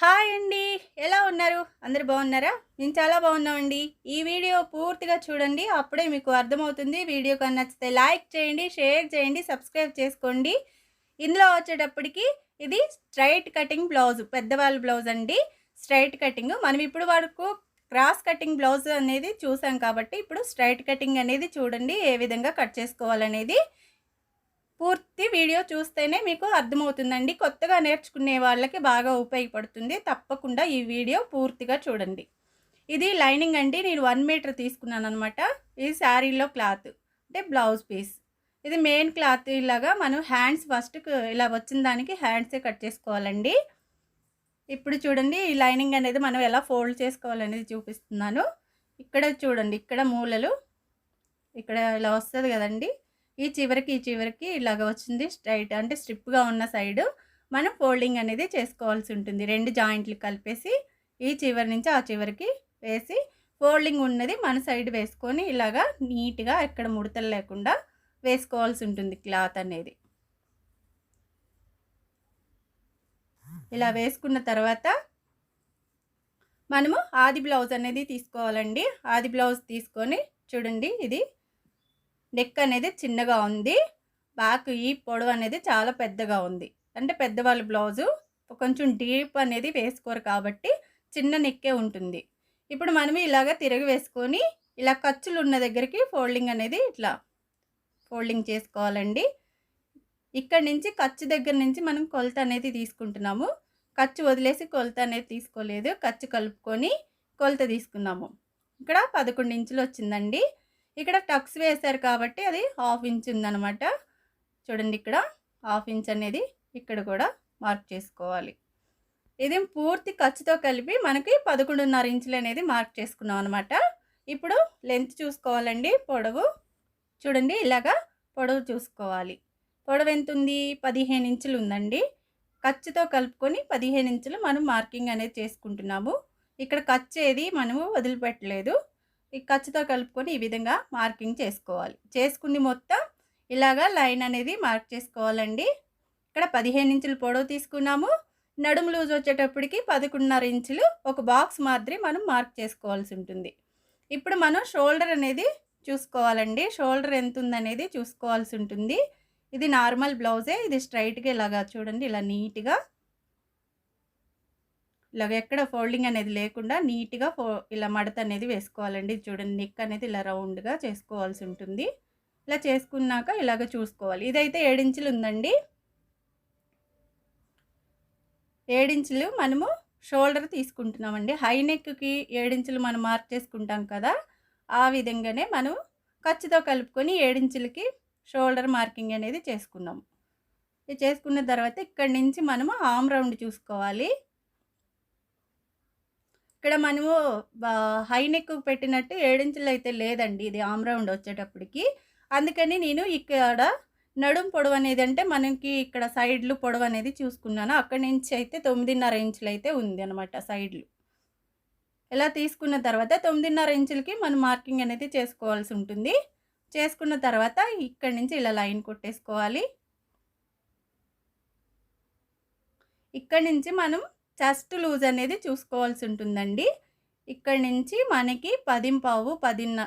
Hi అండి. ఎలా ఉన్నారు? అందరు బాగున్నారా? నేను చాలా బాగున్నామండి. ఈ వీడియో పూర్తిగా చూడండి. అప్పుడే మీకు అర్థమవుతుంది. వీడియో కానీ నచ్చితే లైక్ చేయండి షేర్ చేయండి సబ్స్క్రైబ్ చేసుకోండి. ఇందులో వచ్చేటప్పటికి ఇది స్ట్రైట్ కటింగ్ బ్లౌజ్ పెద్దవాళ్ళ బ్లౌజ్ అండి. Straight cutting. మనం ఇప్పుడు వరకు క్రాస్ కటింగ్ బ్లౌజ్ అనేది చూసాం కాబట్టి ఇప్పుడు స్ట్రైట్ కటింగ్ అనేది చూడండి ఏ విధంగా కట్ చేసుకోవాలనేది. పూర్తి వీడియో చూస్తేనే మీకు అర్థమవుతుందండి. కొత్తగా నేర్చుకునే వాళ్ళకి బాగా ఉపయోగపడుతుంది. తప్పకుండా ఈ వీడియో పూర్తిగా చూడండి. ఇది లైనింగ్ అండి. నేను వన్ మీటర్ తీసుకున్నాను అనమాట ఇది శారీలో క్లాత్ అంటే బ్లౌజ్ పీస్. ఇది మెయిన్ క్లాత్ ఇలాగా మనం హ్యాండ్స్ ఫస్ట్ ఇలా వచ్చిన దానికి హ్యాండ్సే కట్ చేసుకోవాలండి. ఇప్పుడు చూడండి ఈ లైనింగ్ అనేది మనం ఎలా ఫోల్డ్ చేసుకోవాలనేది చూపిస్తున్నాను. ఇక్కడ చూడండి ఇక్కడ మూలలు. ఇక్కడ ఇలా వస్తుంది కదండి. ఈ చివరికి ఈ చివరికి ఇలాగ వచ్చింది. స్ట్రైట్ అంటే స్ట్రిప్గా ఉన్న సైడు మనం ఫోల్డింగ్ అనేది చేసుకోవాల్సి ఉంటుంది. రెండు జాయింట్లు కలిపేసి ఈ చివరి నుంచి ఆ చివరికి వేసి ఫోల్డింగ్ ఉన్నది మన సైడ్ వేసుకొని ఇలాగా నీట్గా ఎక్కడ ముడతలు లేకుండా వేసుకోవాల్సి ఉంటుంది క్లాత్ అనేది. ఇలా వేసుకున్న తర్వాత మనము ఆది బ్లౌజ్ అనేది తీసుకోవాలండి. ఆది బ్లౌజ్ తీసుకొని చూడండి ఇది నెక్ అనేది చిన్నగా ఉంది. బ్యాక్ ఈ పొడవు అనేది చాలా పెద్దగా ఉంది. అంటే పెద్దవాళ్ళ బ్లౌజు కొంచెం డీప్ అనేది వేసుకోరు కాబట్టి చిన్న నెక్కే ఉంటుంది. ఇప్పుడు మనం ఇలాగ తిరిగి వేసుకొని ఇలా ఖర్చులు ఉన్న దగ్గరికి ఫోల్డింగ్ అనేది ఇట్లా ఫోల్డింగ్ చేసుకోవాలండి. ఇక్కడ నుంచి ఖర్చు దగ్గర నుంచి మనం కొలత అనేది తీసుకుంటున్నాము. ఖర్చు వదిలేసి కొలత అనేది తీసుకోలేదు. ఖర్చు కలుపుకొని కొలత తీసుకున్నాము. ఇక్కడ పదకొండు ఇంచులు వచ్చిందండి. ఇక్కడ టక్స్ వేశారు కాబట్టి అది హాఫ్ ఇంచ్ ఉందనమాట చూడండి ఇక్కడ హాఫ్ ఇంచ్ అనేది ఇక్కడ కూడా మార్క్ చేసుకోవాలి. ఇది పూర్తి ఖర్చుతో కలిపి మనకి పదకొండున్నర ఇంచులు అనేది మార్క్ చేసుకున్నాం అనమాట ఇప్పుడు లెంత్ చూసుకోవాలండి పొడవు. చూడండి ఇలాగా పొడవు చూసుకోవాలి. పొడవు ఎంత ఉంది? పదిహేను ఇంచులు ఉందండి. ఖర్చుతో కలుపుకొని పదిహేను ఇంచులు మనం మార్కింగ్ అనేది చేసుకుంటున్నాము. ఇక్కడ ఖర్చు ఏది మనము వదిలిపెట్టలేదు. ఈ ఖర్చుతో కలుపుకొని ఈ విధంగా మార్కింగ్ చేసుకోవాలి. చేసుకుని మొత్తం ఇలాగా లైన్ అనేది మార్క్ చేసుకోవాలండి. ఇక్కడ పదిహేను ఇంచులు పొడవు తీసుకున్నాము. నడుము లూజ్ వచ్చేటప్పటికి పదకొండున్నర ఇంచులు ఒక బాక్స్ మాదిరి మనం మార్క్ చేసుకోవాల్సి ఉంటుంది. ఇప్పుడు మనం షోల్డర్ అనేది చూసుకోవాలండి. షోల్డర్ ఎంత ఉందనేది చూసుకోవాల్సి ఉంటుంది. ఇది నార్మల్ బ్లౌజే ఇది స్ట్రైట్గా ఇలాగా చూడండి ఇలా నీట్గా ఇలాగ ఎక్కడ ఫోల్డింగ్ అనేది లేకుండా నీట్గా ఫో ఇలా మడత అనేది వేసుకోవాలండి. చూడండి నిక్ అనేది ఇలా రౌండ్గా చేసుకోవాల్సి ఉంటుంది. ఇలా చేసుకున్నాక ఇలాగ చూసుకోవాలి. ఇదైతే ఏడించులు ఉందండి. ఏడించులు మనము షోల్డర్ తీసుకుంటున్నామండి. హై నెక్కి ఏడించులు మనం మార్క్ చేసుకుంటాం కదా ఆ విధంగానే మనం ఖర్చుతో కలుపుకొని ఏడించులకి షోల్డర్ మార్కింగ్ అనేది చేసుకున్నాము ఇది చేసుకున్న తర్వాత ఇక్కడి నుంచి మనము ఆమ్ రౌండ్ చూసుకోవాలి. ఇక్కడ మనము హై నెక్ పెట్టినట్టు ఏడించులు అయితే లేదండి ఇది ఆమ్ రౌండ్ వచ్చేటప్పటికి. అందుకని నేను ఇక్కడ నడుం పొడవు అనేది అంటే మనకి ఇక్కడ సైడ్లు పొడవు అనేది చూసుకున్నాను. అక్కడి నుంచి అయితే తొమ్మిదిన్నర ఇంచులు అయితే ఉంది అనమాట సైడ్లు. ఇలా తీసుకున్న తర్వాత తొమ్మిదిన్నర ఇంచులకి మనం మార్కింగ్ అనేది చేసుకోవాల్సి ఉంటుంది. చేసుకున్న తర్వాత ఇక్కడి నుంచి ఇలా లైన్ కొట్టేసుకోవాలి. ఇక్కడి నుంచి మనం చెస్ట్ లూజ్ అనేది చూసుకోవాల్సి ఉంటుందండి. ఇక్కడ నుంచి మనకి పదింపావు పదిన్న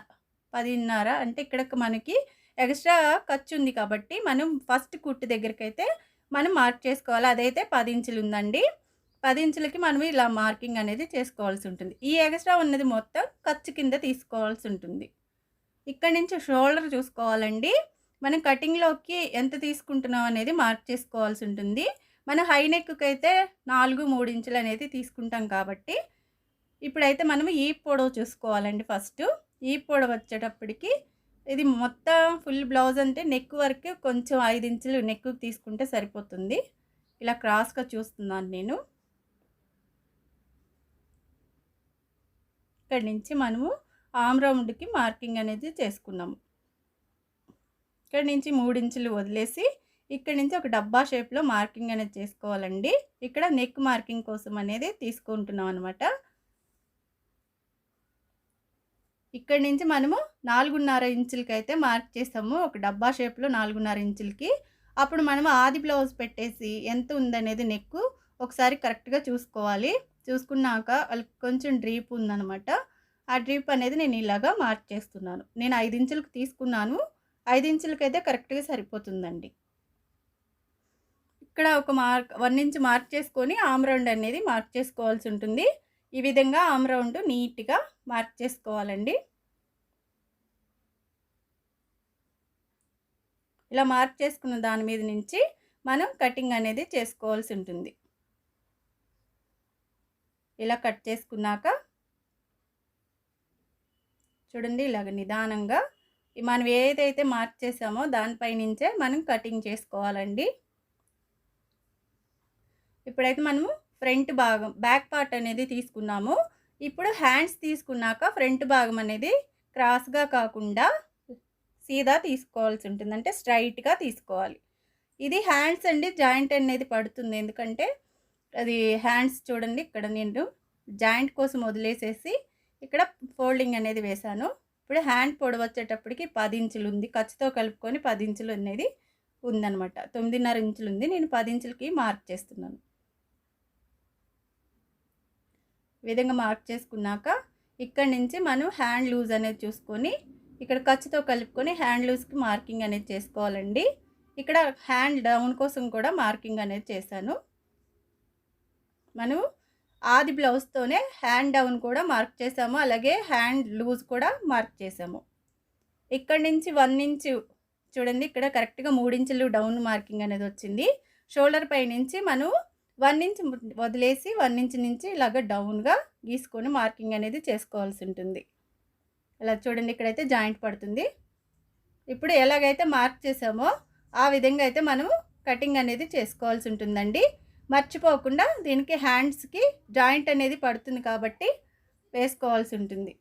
పదిన్నర అంటే ఇక్కడ మనకి ఎక్స్ట్రా ఖర్చు ఉంది కాబట్టి మనం ఫస్ట్ కుట్టు దగ్గరికి అయితే మనం మార్క్ చేసుకోవాలి. అదైతే పది ఇంచులు ఉందండి. పది ఇంచులకి మనం ఇలా మార్కింగ్ అనేది చేసుకోవాల్సి ఉంటుంది. ఈ ఎక్స్ట్రా ఉన్నది మొత్తం ఖర్చు కింద తీసుకోవాల్సి ఉంటుంది. ఇక్కడ నుంచి షోల్డర్ చూసుకోవాలండి. మనం కటింగ్లోకి ఎంత తీసుకుంటున్నాం అనేది మార్క్ చేసుకోవాల్సి ఉంటుంది. మనం హై నెక్కి అయితే నాలుగు మూడు ఇంచులు అనేది తీసుకుంటాం కాబట్టి ఇప్పుడైతే మనం ఈ పొడవు చూసుకోవాలండి ఫస్ట్. ఈ పొడవు వచ్చేటప్పటికి ఇది మొత్తం ఫుల్ బ్లౌజ్ అంటే నెక్ వరకు కొంచెం ఐదు ఇంచులు నెక్ తీసుకుంటే సరిపోతుంది. ఇలా క్రాస్గా చూస్తున్నాను నేను. ఇక్కడి నుంచి మనము ఆమ్ రౌండ్కి మార్కింగ్ అనేది చేసుకున్నాము ఇక్కడి నుంచి మూడు ఇంచులు వదిలేసి ఇక్కడ నుంచి ఒక డబ్బా షేప్లో మార్కింగ్ అనేది చేసుకోవాలండి. ఇక్కడ నెక్ మార్కింగ్ కోసం అనేది తీసుకుంటున్నాం అనమాట ఇక్కడ నుంచి మనము నాలుగున్నర ఇంచులకి అయితే మార్క్ చేసాము. ఒక డబ్బా షేప్లో నాలుగున్నర ఇంచులకి. అప్పుడు మనం ఆది బ్లౌజ్ పెట్టేసి ఎంత ఉందనేది నెక్ ఒకసారి కరెక్ట్గా చూసుకోవాలి. చూసుకున్నాక వాళ్ళకి కొంచెం డ్రీప్ ఉందనమాట ఆ డ్రీప్ అనేది నేను ఇలాగా మార్క్ చేస్తున్నాను. నేను ఐదు ఇంచులకు తీసుకున్నాను. ఐదు ఇంచులకైతే కరెక్ట్గా సరిపోతుందండి. ఇక్కడ ఒక మార్క్ వన్ ఇంచ్ మార్క్ చేసుకొని ఆమ్ రౌండ్ అనేది మార్క్ చేసుకోవాల్సి ఉంటుంది. ఈ విధంగా ఆమ్ రౌండ్ నీట్గా మార్క్ చేసుకోవాలండి. ఇలా మార్క్ చేసుకున్న దాని మీద నుంచి మనం కటింగ్ అనేది చేసుకోవాల్సి ఉంటుంది. ఇలా కట్ చేసుకున్నాక చూడండి ఇలాగ నిదానంగా మనం ఏదైతే మార్క్ చేసామో దానిపై నుంచే మనం కటింగ్ చేసుకోవాలండి. ఇప్పుడైతే మనము ఫ్రంట్ భాగం బ్యాక్ పార్ట్ అనేది తీసుకున్నాము. ఇప్పుడు హ్యాండ్స్ తీసుకున్నాక ఫ్రంట్ భాగం అనేది క్రాస్గా కాకుండా సీదా తీసుకోవాల్సి ఉంటుంది. అంటే స్ట్రైట్గా తీసుకోవాలి. ఇది హ్యాండ్స్ అండి జాయింట్ అనేది పడుతుంది. ఎందుకంటే అది హ్యాండ్స్ చూడండి ఇక్కడ నేను జాయింట్ కోసం వదిలేసేసి ఇక్కడ ఫోల్డింగ్ అనేది వేశాను. ఇప్పుడు హ్యాండ్ పొడవచ్చేటప్పటికి పది ఇంచులు ఉంది. ఖర్చుతో కలుపుకొని పది ఇంచులు అనేది ఉందనమాట తొమ్మిదిన్నర ఇంచులు ఉంది. నేను పది ఇంచులకి మార్క్ చేస్తున్నాను. విధంగా మార్క్ చేసుకున్నాక ఇక్కడ నుంచి మనం హ్యాండ్ లూజ్ అనేది చూసుకొని ఇక్కడ ఖర్చుతో కలుపుకొని హ్యాండ్ లూజ్కి మార్కింగ్ అనేది చేసుకోవాలండి. ఇక్కడ హ్యాండ్ డౌన్ కోసం కూడా మార్కింగ్ అనేది చేశాను. మనం ఆది బ్లౌజ్తోనే హ్యాండ్ డౌన్ కూడా మార్క్ చేసాము అలాగే హ్యాండ్ లూజ్ కూడా మార్క్ చేసాము ఇక్కడ నుంచి వన్ ఇంచ్ చూడండి ఇక్కడ కరెక్ట్గా మూడించులు డౌన్ మార్కింగ్ అనేది వచ్చింది. షోల్డర్ పై నుంచి మనం వన్ ఇంచ్ వదిలేసి వన్ ఇంచ్ నుంచి ఇలాగ డౌన్గా గీసుకొని మార్కింగ్ అనేది చేసుకోవాల్సి ఉంటుంది. ఇలా చూడండి ఇక్కడైతే జాయింట్ పడుతుంది. ఇప్పుడు ఎలాగైతే మార్క్ చేసామో ఆ విధంగా అయితే మనము కటింగ్ అనేది చేసుకోవాల్సి ఉంటుందండి. మర్చిపోకుండా దీనికి హ్యాండ్స్కి జాయింట్ అనేది పడుతుంది కాబట్టి వేసుకోవాల్సి ఉంటుంది.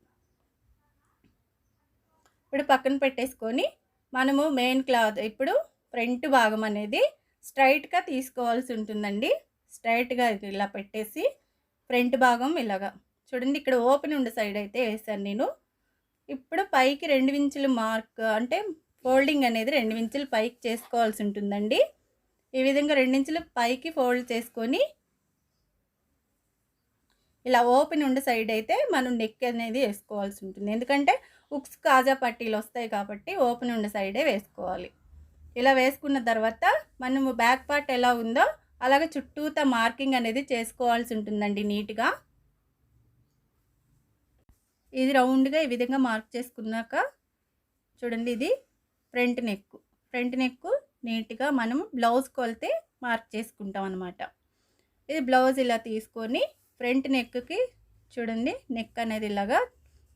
ఇప్పుడు పక్కన పెట్టేసుకొని మనము మెయిన్ క్లాత్ ఇప్పుడు ఫ్రంట్ భాగం అనేది స్ట్రైట్గా తీసుకోవాల్సి ఉంటుందండి. స్ట్రైట్గా ఇలా పెట్టేసి ఫ్రంట్ భాగం ఇలాగా. చూడండి ఇక్కడ ఓపెన్ ఉండే సైడ్ అయితే వేసాను నేను. ఇప్పుడు పైకి రెండు ఇంచులు మార్క్ అంటే ఫోల్డింగ్ అనేది రెండు ఇంచులు పైకి చేసుకోవాల్సి ఉంటుందండి. ఈ విధంగా రెండించులు పైకి ఫోల్డ్ చేసుకొని ఇలా ఓపెన్ ఉండే సైడ్ అయితే మనం నెక్ అనేది వేసుకోవాల్సి ఉంటుంది. ఎందుకంటే ఉక్స్ కాజా పట్టీలు వస్తాయి కాబట్టి ఓపెన్ ఉండే సైడే వేసుకోవాలి. ఇలా వేసుకున్న తర్వాత మనము బ్యాక్ పార్ట్ ఎలా ఉందో అలాగే చుట్టూత మార్కింగ్ అనేది చేసుకోవాల్సి ఉంటుందండి నీట్గా. ఇది రౌండ్గా ఈ విధంగా మార్క్ చేసుకున్నాక చూడండి ఇది ఫ్రంట్ నెక్ ఫ్రంట్ నెక్ నీట్గా మనం బ్లౌజ్ కొలితే మార్క్ చేసుకుంటాం అనమాట ఇది బ్లౌజ్ ఇలా తీసుకొని ఫ్రంట్ నెక్కి చూడండి నెక్ అనేది ఇలాగా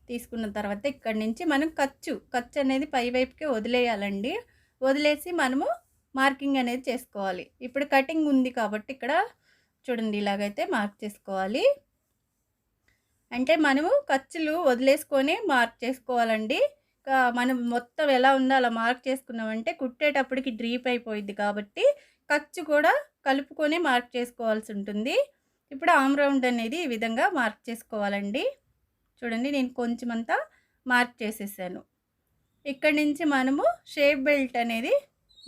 తీసుకున్న తర్వాత ఇక్కడి నుంచి మనం ఖర్చు ఖర్చు అనేది పై వైపుకే వదిలేయాలండి. వదిలేసి మనము మార్కింగ్ అనేది చేసుకోవాలి. ఇప్పుడు కటింగ్ ఉంది కాబట్టి ఇక్కడ చూడండి ఇలాగైతే మార్క్ చేసుకోవాలి. అంటే మనము ఖర్చులు వదిలేసుకొని మార్క్ చేసుకోవాలండి. మనం మొత్తం ఎలా ఉందో అలా మార్క్ చేసుకున్నామంటే కుట్టేటప్పటికి డ్రీప్ అయిపోయింది కాబట్టి ఖర్చు కూడా కలుపుకొని మార్క్ చేసుకోవాల్సి ఉంటుంది. ఇప్పుడు ఆమ్ రౌండ్ అనేది ఈ విధంగా మార్క్ చేసుకోవాలండి. చూడండి నేను కొంచెం అంతా మార్క్ చేసేసాను. ఇక్కడి నుంచి మనము షేప్ బెల్ట్ అనేది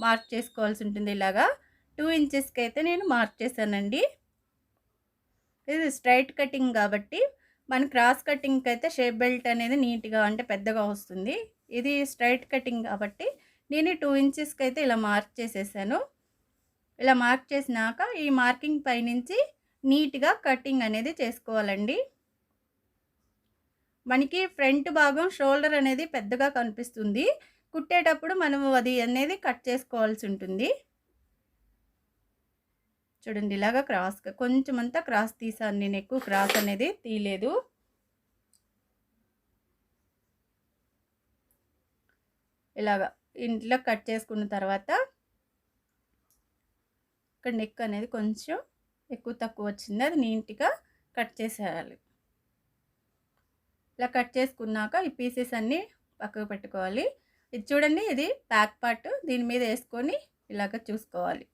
మార్క్ చేసుకోవాల్సి ఉంటుంది ఇలాగా. టూ ఇంచెస్కి అయితే నేను మార్క్ చేశానండి. ఇది స్ట్రైట్ కటింగ్ కాబట్టి మన క్రాస్ కటింగ్కి అయితే షేప్ బెల్ట్ అనేది నీట్గా అంటే పెద్దగా వస్తుంది. ఇది స్ట్రైట్ కటింగ్ కాబట్టి నేను టూ ఇంచెస్కి అయితే ఇలా మార్క్ చేసేసాను. ఇలా మార్క్ చేసినాక ఈ మార్కింగ్ పైనుంచి నీట్గా కటింగ్ అనేది చేసుకోవాలండి. మనకి ఫ్రంట్ భాగం షోల్డర్ అనేది పెద్దగా కనిపిస్తుంది. కుట్టేటప్పుడు మనం అది అనేది కట్ చేసుకోవాల్సి ఉంటుంది. చూడండి ఇలాగా క్రాస్గా కొంచెం అంతా క్రాస్ తీసాను నేను ఎక్కువ క్రాస్ అనేది తీయలేదు. ఇలాగా ఇంట్లో కట్ చేసుకున్న తర్వాత ఇక్కడ నెక్ అనేది కొంచెం ఎక్కువ తక్కువ వచ్చింది అది నీట్గా కట్ చేసేయాలి. ఇలా కట్ చేసుకున్నాక ఈ పీసెస్ అన్నీ పక్కకు పెట్టుకోవాలి. ఇది చూడండి ఇది బ్యాక్ పార్ట్ దీని మీద వేసుకొని ఇలాగ చూసుకోవాలి.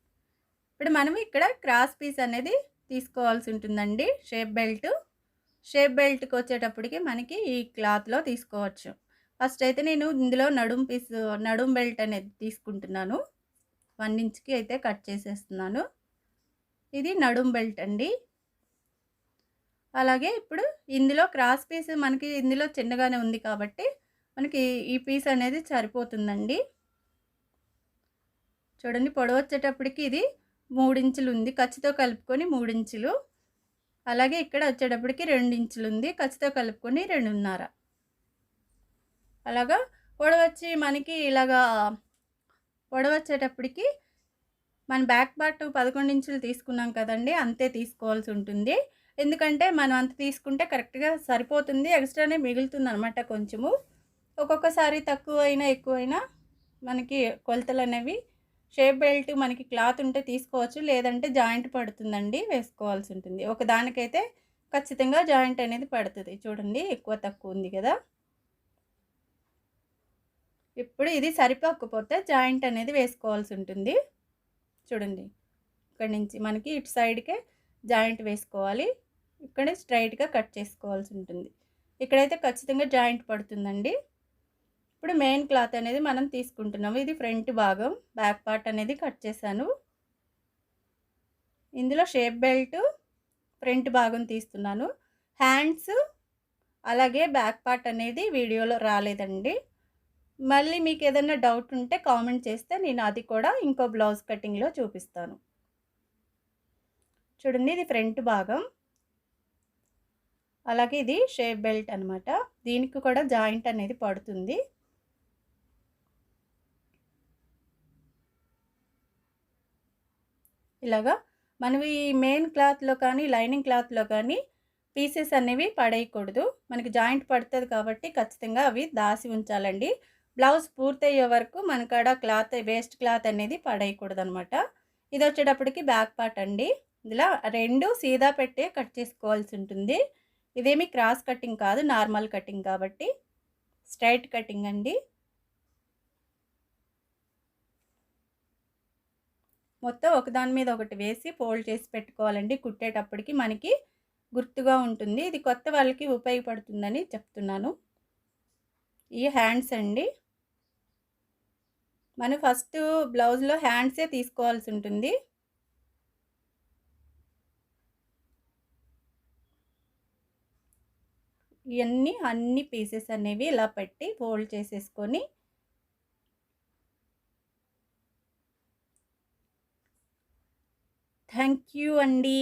ఇప్పుడు మనం ఇక్కడ క్రాస్ పీస్ అనేది తీసుకోవాల్సి ఉంటుందండి షేప్ బెల్ట్ షేప్ బెల్ట్కి వచ్చేటప్పటికి మనకి ఈ క్లాత్లో తీసుకోవచ్చు. ఫస్ట్ అయితే నేను ఇందులో నడుం పీస్ నడుం బెల్ట్ అనేది తీసుకుంటున్నాను. వన్ ఇంచ్కి అయితే కట్ చేసేస్తున్నాను. ఇది నడుం బెల్ట్ అండి. అలాగే ఇప్పుడు ఇందులో క్రాస్ పీస్ మనకి ఇందులో చిన్నగానే ఉంది కాబట్టి మనకి ఈ పీస్ అనేది సరిపోతుందండి. చూడండి పొడవు వచ్చేటప్పటికి ఇది మూడించులు ఉంది. ఖర్చుతో కలుపుకొని మూడించులు అలాగే ఇక్కడ వచ్చేటప్పటికి రెండు ఇంచులు ఉంది. ఖర్చుతో కలుపుకొని రెండున్నర. అలాగా పొడవచ్చి మనకి ఇలాగా పొడవచ్చేటప్పటికి మన బ్యాక్ పార్ట్ పదకొండు ఇంచులు తీసుకున్నాం కదండి అంతే తీసుకోవాల్సి ఉంటుంది. ఎందుకంటే మనం అంత తీసుకుంటే కరెక్ట్గా సరిపోతుంది ఎక్స్ట్రానే మిగులుతుంది అనమాట కొంచెము. ఒక్కొక్కసారి తక్కువైనా ఎక్కువైనా మనకి కొలతలు అనేవి షేప్ బెల్ట్ మనకి క్లాత్ ఉంటే తీసుకోవచ్చు లేదంటే జాయింట్ పడుతుందండి వేసుకోవాల్సి ఉంటుంది. ఒక దానికైతే ఖచ్చితంగా జాయింట్ అనేది పడుతుంది. చూడండి ఎక్కువ తక్కువ ఉంది కదా. ఇప్పుడు ఇది సరిపోకపోతే జాయింట్ అనేది వేసుకోవాల్సి ఉంటుంది. చూడండి ఇక్కడ నుంచి మనకి ఇటు సైడ్కే జాయింట్ వేసుకోవాలి. ఇక్కడ స్ట్రైట్గా కట్ చేసుకోవాల్సి ఉంటుంది. ఇక్కడైతే ఖచ్చితంగా జాయింట్ పడుతుందండి. ఇప్పుడు మెయిన్ క్లాత్ అనేది మనం తీసుకుంటున్నాము. ఇది ఫ్రంట్ భాగం బ్యాక్ పార్ట్ అనేది కట్ చేశాను. ఇందులో షేప్ బెల్ట్ ఫ్రంట్ భాగం తీస్తున్నాను. హ్యాండ్స్ అలాగే బ్యాక్ పార్ట్ అనేది వీడియోలో రాలేదండి. మళ్ళీ మీకు ఏదైనా డౌట్ ఉంటే కామెంట్ చేస్తే నేను అది కూడా ఇంకో బ్లౌజ్ కటింగ్లో చూపిస్తాను. చూడండి ఇది ఫ్రంట్ భాగం. అలాగే ఇది షేప్ బెల్ట్ అనమాట దీనికి కూడా జాయింట్ అనేది పడుతుంది. ఇలాగా మనవి మెయిన్ క్లాత్లో కానీ లైనింగ్ క్లాత్లో కానీ పీసెస్ అనేవి పడేయకూడదు. మనకి జాయింట్ పడుతుంది కాబట్టి ఖచ్చితంగా అవి దాసి ఉంచాలండి. బ్లౌజ్ పూర్తయ్యే వరకు మనకాడ క్లాత్ వేస్ట్ క్లాత్ అనేది పడేయకూడదు అనమాట ఇది వచ్చేటప్పటికి బ్యాక్ పార్ట్ అండి. ఇలా రెండు సీదా పెట్టే కట్ చేసుకోవాల్సి ఉంటుంది. ఇదేమి క్రాస్ కటింగ్ కాదు నార్మల్ కటింగ్ కాబట్టి. స్ట్రైట్ కటింగ్ అండి. మొత్తం ఒకదాని మీద ఒకటి వేసి ఫోల్డ్ చేసి పెట్టుకోవాలండి. కుట్టేటప్పటికి మనకి గుర్తుగా ఉంటుంది. ఇది కొత్త వాళ్ళకి ఉపయోగపడుతుందని చెప్తున్నాను. ఈ హ్యాండ్స్ అండి. మనం ఫస్ట్ బ్లౌజ్లో హ్యాండ్సే తీసుకోవాల్సి ఉంటుంది. ఇవన్నీ అన్ని పీసెస్ అనేవి ఇలా పెట్టి ఫోల్డ్ చేసేసుకొని థ్యాంక్ యూ అండి